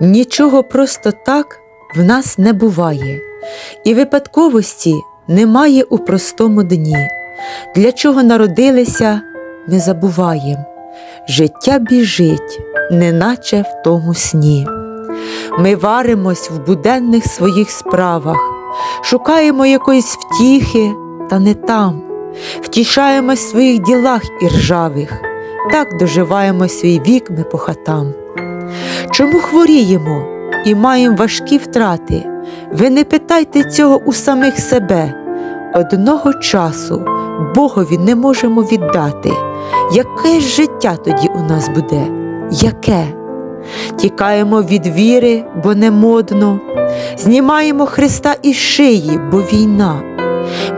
Нічого просто так в нас не буває, і випадковості немає у простому дні. Для чого народилися, ми забуваємо. Життя біжить, неначе в тому сні. Ми варимось в буденних своїх справах, шукаємо якоїсь втіхи, та не там, втішаємось в своїх ділах іржавих, так доживаємо свій вік ми по хатам. Чому хворіємо і маємо важкі втрати? Ви не питайте цього у самих себе. Одного часу Богові не можемо віддати. Яке ж життя тоді у нас буде? Яке? Тікаємо від віри, бо не модно, знімаємо Христа із шиї, бо війна.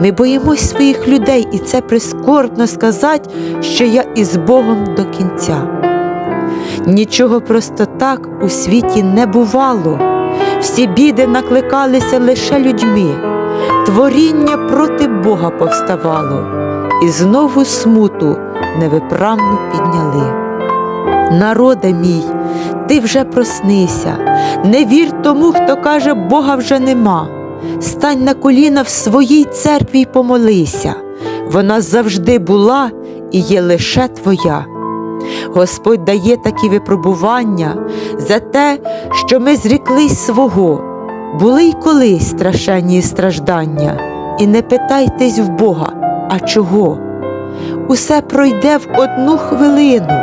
Ми боїмось своїх людей, і це прискорбно сказати, що я із Богом до кінця. Нічого просто так у світі не бувало, всі біди накликалися лише людьми, творіння проти Бога повставало, і знову смуту невиправну підняли. Народе мій, ти вже проснися, не вір тому, хто каже, Бога вже нема. Стань на коліна в своїй церкві й помолися, вона завжди була і є лише твоя. Господь дає такі випробування за те, що ми зріклись свого, були й колись страшенні страждання, і не питайтесь в Бога, а чого? Усе пройде в одну хвилину,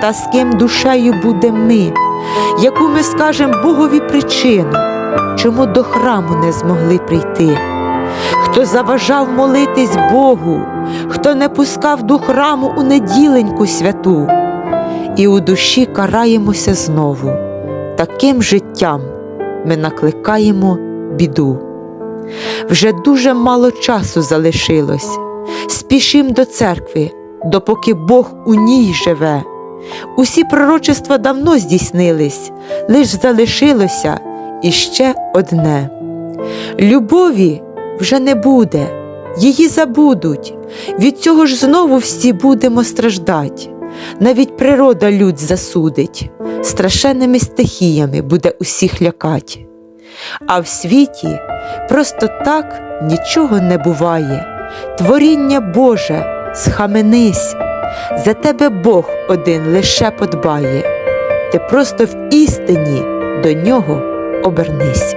та з ким душею будемо ми, яку ми скажемо Богові причину, чому до храму не змогли прийти. Хто заважав молитись Богу, хто не пускав до храму у неділеньку святу, і у душі караємося знову, таким життям ми накликаємо біду. Вже дуже мало часу залишилось, спішим до церкви, допоки Бог у ній живе. Усі пророчества давно здійснились, лиш залишилося іще одне. Любові вже не буде, її забудуть, від цього ж знову всі будемо страждать. Навіть природа людь засудить, страшенними стихіями буде усіх лякать. А в світі просто так нічого не буває. Творіння Боже, схаменись, за тебе Бог один лише подбає, ти просто в істині до нього обернись.